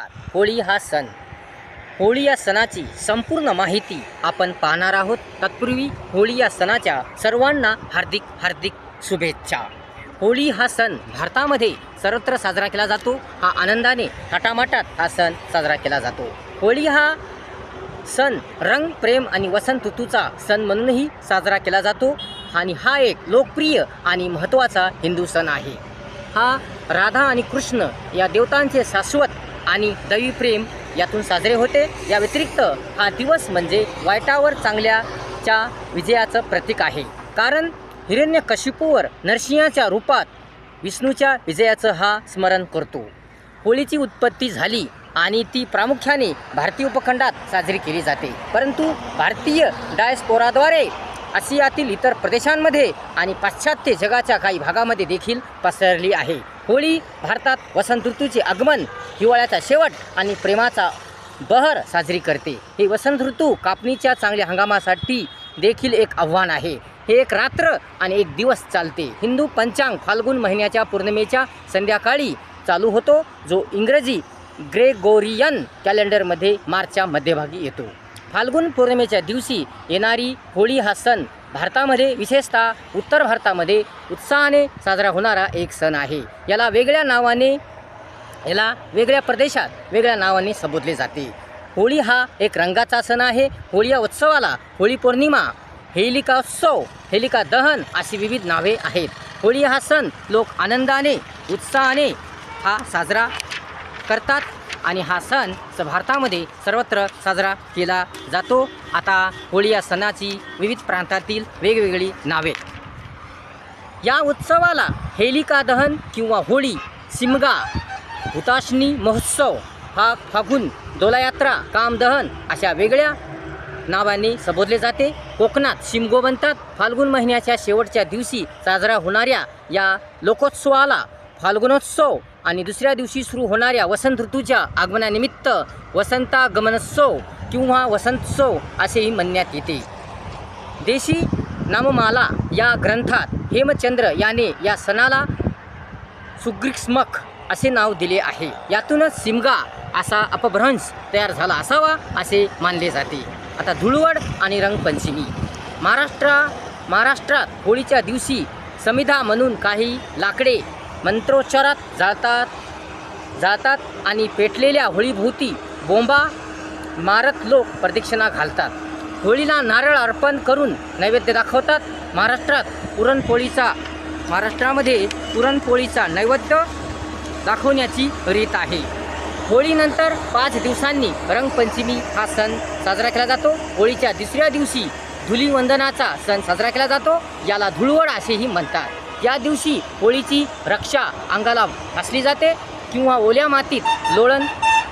होळी हा सण. होळी या सणाची संपूर्ण माहिती आपण पाहणार आहोत. तत्पूर्वी होळी या सणाच्या सर्वांना हार्दिक हार्दिक शुभेच्छा. होळी हा सण भारतामध्ये सर्वत्र साजरा केला जातो. हा आनंदाने थाटामाटात हा सण साजरा केला जातो. होळी हा सण रंग प्रेम आणि वसंत ऋतूचा सण म्हणूनही साजरा केला जातो आणि हा एक लोकप्रिय आणि महत्त्वाचा हिंदू सण आहे. हा राधा आणि कृष्ण या देवतांचे शाश्वत आणि दैवी प्रेम यातून साजरे होते. या व्यतिरिक्त हा दिवस म्हणजे वाईटावर चांगल्याच्या विजयाचं प्रतीक आहे. कारण हिरण्यकशिपूवर नरसिंहाच्या रूपात विष्णूच्या विजयाचं हा स्मरण करतो. होळीची उत्पत्ती झाली आणि ती प्रामुख्याने भारतीय उपखंडात साजरी केली जाते. परंतु भारतीय डायस्पोराद्वारे आशियातील इतर प्रदेशांमध्ये आणि पाश्चात्य जगाच्या काही भागामध्ये देखील पसरली आहे. होळी भारतात वसंत ऋतूचे आगमन हिवाळ्याचा शेवट आणि प्रेमाचा बहर साजरी करते. हे वसंत ऋतू कापणीच्या चांगल्या हंगामासाठी देखील एक आव्हान आहे. हे एक रात्र आणि एक दिवस चालते. हिंदू पंचांग फाल्गुन महिन्याच्या पौर्णिमेच्या संध्याकाळी चालू होतो जो इंग्रजी ग्रेगोरियन कॅलेंडरमध्ये मार्चच्या मध्यभागी येतो. फाल्गुन पौर्णिमेच्या दिवशी येणारी होळी हा सण भारतामध्ये विशेषतः उत्तर भारतामध्ये उत्साहाने साजरा होणारा एक सण आहे. याला वेगळ्या नावाने याला वेगळ्या प्रदेशात वेगळ्या नावाने संबोधले जाते. होळी हा एक रंगाचा सण आहे. होळी या उत्सवाला होळी पौर्णिमा हेलिका उत्सव हेलिका दहन अशी विविध नावे आहेत. होळी हा सण लोक आनंदाने उत्साहाने हा साजरा करतात आणि हा सण भारतामध्ये सर्वत्र साजरा केला जातो. आता होळी या सणाची विविध प्रांतातील वेगवेगळी नावे. या उत्सवाला हेलिका दहन किंवा होळी सिमगा हुताशनी महोत्सव हा फागुन दोलायात्रा कामदहन अशा वेगळ्या नावाने संबोधले जाते. कोकणात शिमगो म्हणतात फाल्गुन महिन्याच्या शेवटच्या दिवशी साजरा होणाऱ्या या लोकोत्सवाला फाल्गुनोत्सव आणि दुसऱ्या दिवशी सुरू होणाऱ्या वसंत ऋतूच्या आगमनानिमित्त वसंतागमनोत्सव किंवा वसंतोत्सव असेही म्हणण्यात येते. देशी नाममाला या ग्रंथात हेमचंद्र याने या सणाला सुग्रीक्ष्मक असे नाव दिले आहे. यातूनच सिमगा असा अपभ्रंश तयार झाला असावा असे मानले जाते. आता धुळवड आणि रंगपंचमी. महाराष्ट्रा महाराष्ट्रात होळीच्या दिवशी समिधा म्हणून काही लाकडे मंत्रोच्चारात जाळतात. जातात आणि पेटलेल्या होळीभोवती बोंबा मारत लोक प्रदक्षिणा घालतात. होळीला नारळ अर्पण करून नैवेद्य दाखवतात. महाराष्ट्रात पुरणपोळीचा महाराष्ट्रामध्ये पुरणपोळीचा नैवेद्य दाखवण्याची रीत आहे. होळीनंतर पाच दिवसांनी रंगपंचमी हा सण साजरा केला जातो. होळीच्या दुसऱ्या दिवशी धुलीवंदनाचा सण साजरा केला जातो. याला धुळवड असेही म्हणतात. या दिवशी होळीची रक्षा अंगाला घासली जाते किंवा ओल्या मातीत लोळण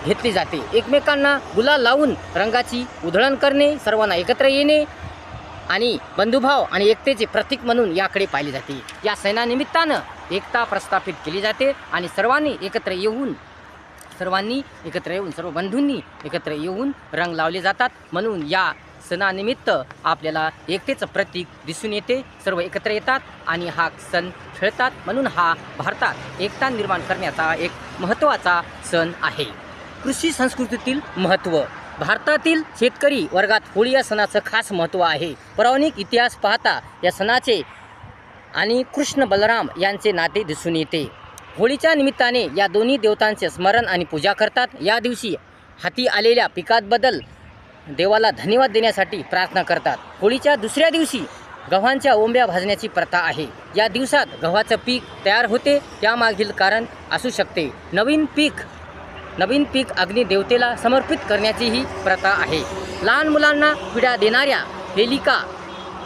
घेतली जाते. एकमेकांना गुलाल लावून रंगाची उधळण करणे सर्वांना एकत्र येणे आणि बंधुभाव आणि एकतेचे प्रतीक म्हणून याकडे पाहिले जाते. या सणानिमित्तानं एकता प्रस्थापित केली जाते आणि सर्वांनी एकत्र येऊन सर्वांनी एकत्र येऊन सर्व बंधूंनी एकत्र येऊन रंग लावले जातात. म्हणून या सणानिमित्त आपल्याला एकतेचं प्रतीक दिसून येते. सर्व एकत्र येतात आणि हा सण खेळतात. म्हणून हा भारतात एकता निर्माण करण्याचा एक महत्त्वाचा सण आहे. कृषी संस्कृतीतील महत्त्व. भारतातील शेतकरी वर्गात होळी या सणाचं खास महत्त्व आहे. पौराणिक इतिहास पाहता या सणाचे आणि कृष्ण बलराम यांचे नाते दिसून येते. होळीच्या निमित्ताने या दोन्ही देवतांचे स्मरण आणि पूजा करतात. या दिवशी हाती आलेल्या पिकांबद्दल देवाला धन्यवाद देण्यासाठी प्रार्थना करतात. होळीच्या दुसऱ्या दिवशी गव्हांच्या ओंब्या भाजण्याची प्रथा आहे. या दिवसात गव्हाचं पीक तयार होते. त्यामागील कारण असू शकते. नवीन पीक नवीन पीक अग्निदेवतेला समर्पित करण्याची ही प्रथा आहे. लहान मुलांना पिढ्या देणाऱ्या हेलिका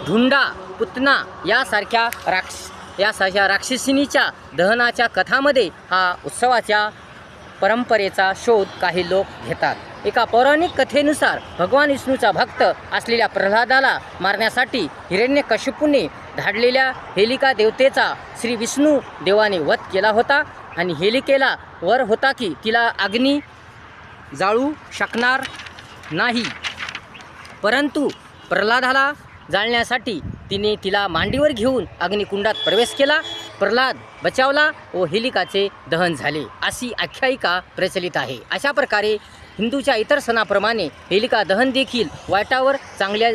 धुंडा पुतना यासारख्या राक्ष यासारख्या राक्षसिनीच्या दहनाच्या कथामध्ये हा उत्सवाच्या परंपरेचा शोध काही लोक घेतात. एका पौराणिक कथेनुसार भगवान विष्णूचा भक्त असलेल्या प्रल्हादाला मारण्यासाठी हिरण्यकशिपूने धाडलेल्या हेलिका देवतेचा श्री विष्णू देवाने वध केला होता. आणि हेलिकेला वर होता की तिला अग्नी जाळू शकणार नाही. परंतु प्रल्हादाला जाळण्यासाठी तिने तिला मांडीवर घेऊन अग्निकुंडात प्रवेश केला. प्रल्हाद बचावला व हेलिकाचे दहन झाले. अशी आख्यायिका प्रचलित आहे. अशा प्रकारे हिंदूच्या इतर सणाप्रमाणे हेलिका दहन देखील वाटावर चांगल्या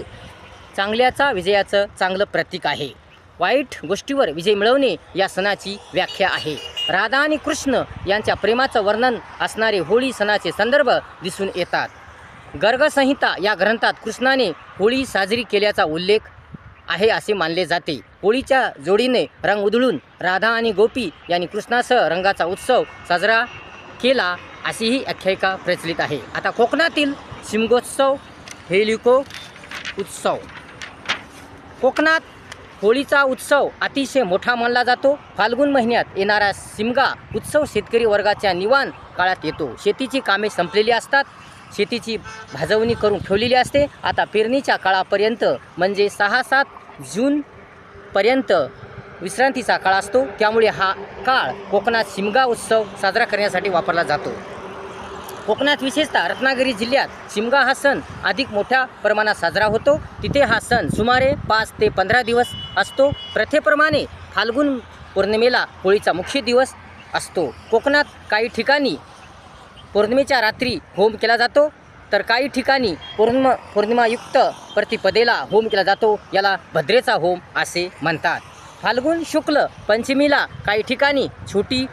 चांगल्याचा विजयाचं चांगलं प्रतीक आहे. वाईट गोष्टीवर विजय मिळवणे या सणाची व्याख्या आहे. राधा आणि कृष्ण यांच्या प्रेमाचं वर्णन असणारे होळी सणाचे संदर्भ दिसून येतात. गर्गसंहिता या ग्रंथात कृष्णाने होळी साजरी केल्याचा उल्लेख आहे असे मानले जाते. होळीच्या जोडीने रंग उधळून राधा आणि गोपी यांनी कृष्णासह रंगाचा उत्सव साजरा केला अशीही आख्यायिका प्रचलित आहे. आता कोकणातील शिमगोत्सव हेलिको उत्सव. कोकणात होळीचा उत्सव अतिशय मोठा मानला जातो. फाल्गुन महिन्यात येणारा शिमगा उत्सव शेतकरी वर्गाच्या निवान काळात येतो. शेतीची कामे संपलेली असतात. शेतीची भाजवणी करून ठेवलेली असते. आता पेरणीच्या काळापर्यंत म्हणजे सहा सात जूनपर्यंत विश्रांतीचा काळ असतो. त्यामुळे हा काळ कोकणात शिमगा उत्सव साजरा करण्यासाठी वापरला जातो. कोकणात विशेषतः रत्नागिरी जिल्ह्यात शिमगा हा सण अधिक मोठ्या प्रमाणात साजरा होतो. तिथे हा सण सुमारे पाच ते पंधरा दिवस असतो. प्रथेप्रमाणे फाल्गुन पौर्णिमेला होळीचा मुख्य दिवस असतो. कोकणात काही ठिकाणी पौर्णिमेच्या रात्री होम केला जातो. तर काही ठिकाणी पौर्णिमा पौर्णिमायुक्त प्रतिपदेला होम केला जातो. याला भद्रेचा होम असे म्हणतात. फाल्गुन शुक्ल पंचमीला काही ठिकाणी छोटी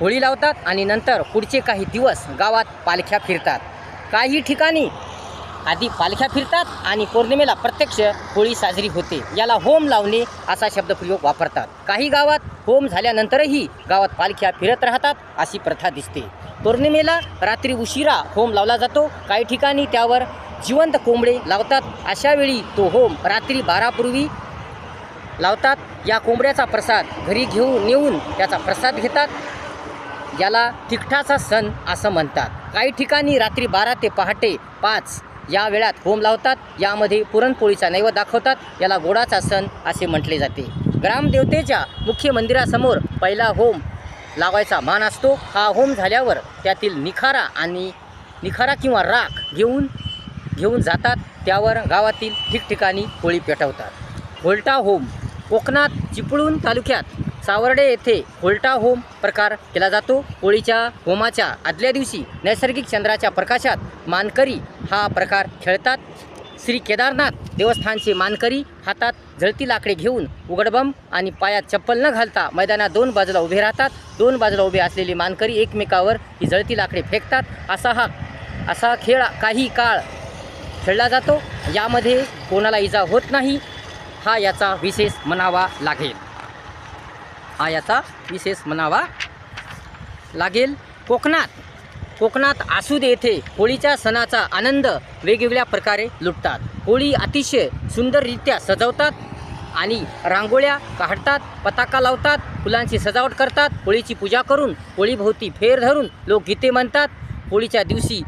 होळी लावतात आणि नंतर पुढचे काही दिवस गावात पालख्या फिरतात. काही ठिकाणी आधी पालख्या फिरतात आणि पौर्णिमेला प्रत्यक्ष होळी साजरी होते. याला होम लावणे असा शब्दप्रयोग वापरतात. काही गावात होम झाल्यानंतरही गावात पालख्या फिरत राहतात अशी प्रथा दिसते. पौर्णिमेला रात्री उशिरा होम लावला जातो. काही ठिकाणी त्यावर जिवंत कोंबडे लावतात. अशावेळी तो होम रात्री बारापूर्वी लावतात. या कोंबड्याचा प्रसाद घरी घेऊन नेऊन त्याचा प्रसाद घेतात. याला तिखटाचा सण असं म्हणतात. काही ठिकाणी रात्री बारा ते पहाटे पाच या वेळात होम लावतात. यामध्ये पुरणपोळीचा नैवेद्य दाखवतात. याला गोडाचा सण असे म्हटले जाते. ग्रामदेवतेच्या मुख्य मंदिरासमोर पहिला होम लावायचा मान असतो. हा होम झाल्यावर त्यातील निखारा आणि निखारा किंवा राख घेऊन घेऊन जातात. त्यावर गावातील ठिकठिकाणी होळी पेटवतात. होल्टा होम कोकणात चिपळूण तालुक्यात सावर्डे येथे होल्टा होम प्रकार केला जातो. होळीच्या होमाच्या आदल्या दिवशी नैसर्गिक चंद्राच्या प्रकाशात मानकरी हा प्रकार खेळतात. श्री केदारनाथ देवस्थानचे मानकरी हातात जळती लाकडे घेऊन उघडबम आणि पायात चप्पल न घालता मैदानात दोन बाजूला उभे राहतात. दोन बाजूला उभे असलेले मानकरी एकमेकावर ही जळती लाकडे फेकतात. असा हा असा खेळ काही काळ खेळला जातो. यामध्ये कोणाला इजा होत नाही हा याचा विशेष म्हणावा लागेल. हा याचा विशेष म्हणावा लागेल. कोकणात कोकणात आसूद येथे होळीच्या सणाचा आनंद वेगवेगळ्या प्रकारे लुटतात. होळी अतिशय सुंदररित्या सजवतात आणि रांगोळ्या काढतात पताका लावतात फुलांची सजावट करतात. होळीची पूजा करून होळीभोवती फेर धरून लोक गीते म्हणतात. होळीच्या दिवशी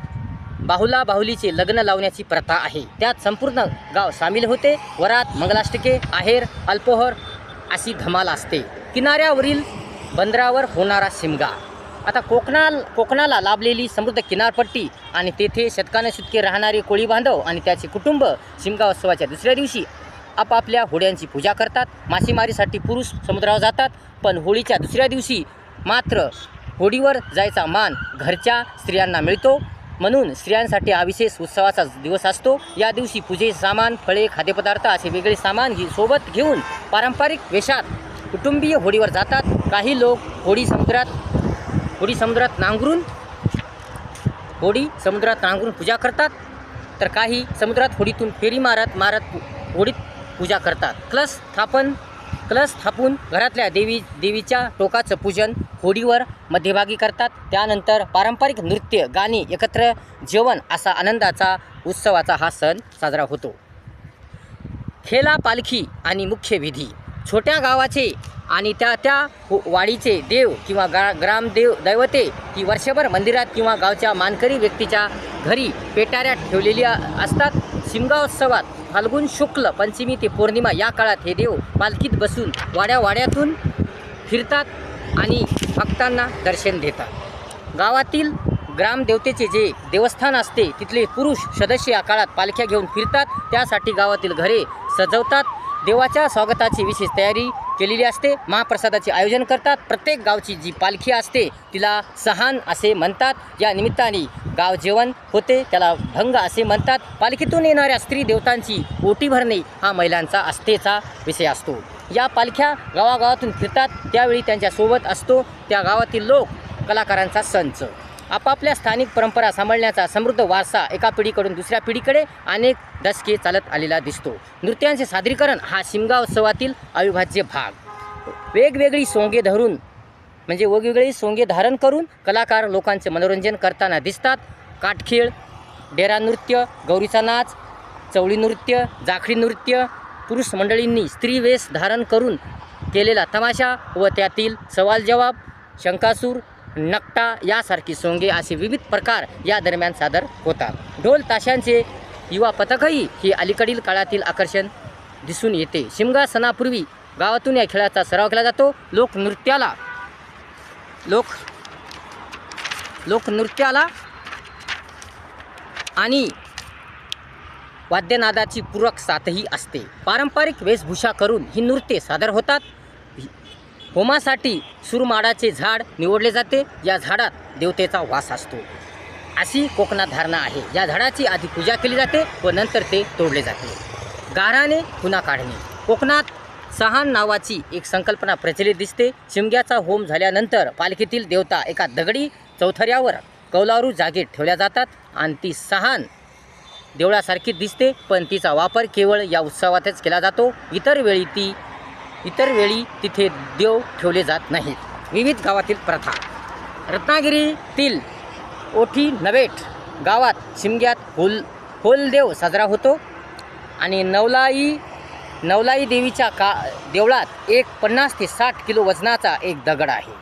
बाहुला बाहुलीचे लग्न लावण्याची प्रथा आहे. त्यात संपूर्ण गाव सामील होते. वरात मंगलाष्टके आहेर अल्पोहर अशी धमाल असते. किनाऱ्यावरील बंदरावर होणारा शिमगा. आता कोकणाल कोकणाला लाभलेली समृद्ध किनारपट्टी आणि तेथे शतकानुशतके राहणारे कोळी बांधव आणि त्याचे कुटुंब शिमगा उत्सवाच्या दुसऱ्या दिवशी आपापल्या होड्यांची पूजा करतात. मासेमारीसाठी पुरुष समुद्रावर जातात पण होळीच्या दुसऱ्या दिवशी मात्र होडीवर जायचा मान घरच्या स्त्रियांना मिळतो. म्हणून स्त्रियांसाठी हा विशेष उत्सवाचा दिवस असतो. या दिवशी पूजे सामान फळे खाद्यपदार्थ असे वेगळे सामान घे सोबत घेऊन पारंपरिक वेशात कुटुंबीय होडीवर जातात. काही लोक होडी समुद्रात होडी समुद्रात नांगरून होडी समुद्रात नांगरून पूजा करतात. तर काही समुद्रात होडीतून फेरी मारत मारत होडीत पूजा करतात. कलश स्थापन कलश स्थापून घरातल्या देवी देवीच्या टोकाचं पूजन होडीवर मध्यभागी करतात. त्यानंतर पारंपरिक नृत्य गाणी एकत्र जेवण असा आनंदाचा उत्सवाचा हा सण साजरा होतो. खेला पालखी आणि मुख्य विधी. छोट्या गावाचे आणि त्या त्या हो- वाडीचे देव किंवा गा ग्रामदेव दैवते ही वर्षभर मंदिरात किंवा गावच्या मानकरी व्यक्तीच्या घरी पेटाऱ्यात ठेवलेली असतात. शिमगावोत्सवात फाल्गुन शुक्ल पंचमी ते पौर्णिमा या काळात हे देव पालखीत बसून वाड्या वाड्यातून फिरतात आणि भक्तांना दर्शन देतात. गावातील ग्रामदेवतेचे जे देवस्थान असते तिथले पुरुष सदस्य या काळात पालख्या घेऊन फिरतात. त्यासाठी गावातील घरे सजवतात. देवाच्या स्वागताची विशेष तयारी केलेली असते. महाप्रसादाचे आयोजन करतात. प्रत्येक गावची जी पालखी असते तिला सहान असे म्हणतात. या निमित्ताने गाव जेवण होते त्याला भंग असे म्हणतात. पालखीतून येणाऱ्या स्त्री देवतांची ओटी भरणे हा महिलांचा आस्थेचा विषय असतो. या पालख्या गावागावातून फिरतात. त्यावेळी त्यांच्यासोबत असतो. त्या गावातील लोक कलाकारांचा संच. आपापल्या स्थानिक परंपरा सांभाळण्याचा समृद्ध वारसा एका पिढीकडून दुसऱ्या पिढीकडे अनेक दशके चालत आलेला दिसतो. नृत्यांचे सादरीकरण हा शिमगा उत्सवातील अविभाज्य भाग. वेगवेगळी सोंगे धरून म्हणजे वेगवेगळी सोंगे धारण करून कलाकार लोकांचे मनोरंजन करताना दिसतात. काटखेळ डेरा नृत्य गौरीचा नाच चवळी नृत्य जाखडी नृत्य पुरुष मंडळींनी स्त्री वेश धारण करून केलेला तमाशा व त्यातील सवाल जवाब शंकासूर नकटा यासारखी सोंगे असे विविध प्रकार या दरम्यान सादर होतात ढोल ताशांचे युवा पथकही हे अलीकडील काळातील आकर्षण दिसून येते. शिमगा सणापूर्वी गावातून या खेळाचा सराव केला जातो. लोकनृत्याला लोक लोकनृत्याला आणि वाद्यनादाची पूरक साथही असते. पारंपरिक वेशभूषा करून ही नृत्ये सादर होतात. होमासाठी सुरमाडाचे झाड निवडले जाते. या झाडात देवतेचा वास असतो. अशी कोकणात धारणा आहे. या झाडाची आधी पूजा केली जाते व नंतर ते तोडले जाते. गाराने पुन्हा काढणे. कोकणात सहान नावाची एक संकल्पना प्रचलित दिसते. शिमग्याचा होम झाल्यानंतर पालखीतील देवता एका दगडी चौथऱ्यावर कौलारू जागेत ठेवल्या जातात. आणि ती सहान देवळासारखी दिसते पण तिचा वापर केवळ या उत्सवातच केला जातो. इतर वेळी ती इतर वेळी तिथे देव ठेवले जात नाहीत. विविध गावातील प्रथा. रत्नागिरीतील ओठी नवेठ गावात शिमग्यात होल होलदेव साजरा होतो आणि नवलाई नवलाई देवीच्या का देवळात एक पन्नास ते साठ किलो वजनाचा एक दगड आहे.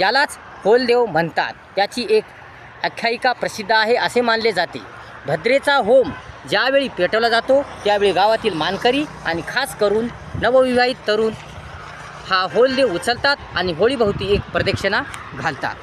यालाच होलदेव म्हणतात. त्याची एक आख्यायिका प्रसिद्ध आहे असे मानले जाते. भद्रेचा होम ज्यावेळी पेटवला जातो त्यावेळी गावातील मानकरी आणि खास करून नवविवाहित तरुण हा होलदेव उचलतात आणि होळीभोवती एक प्रदक्षिणा घालतात.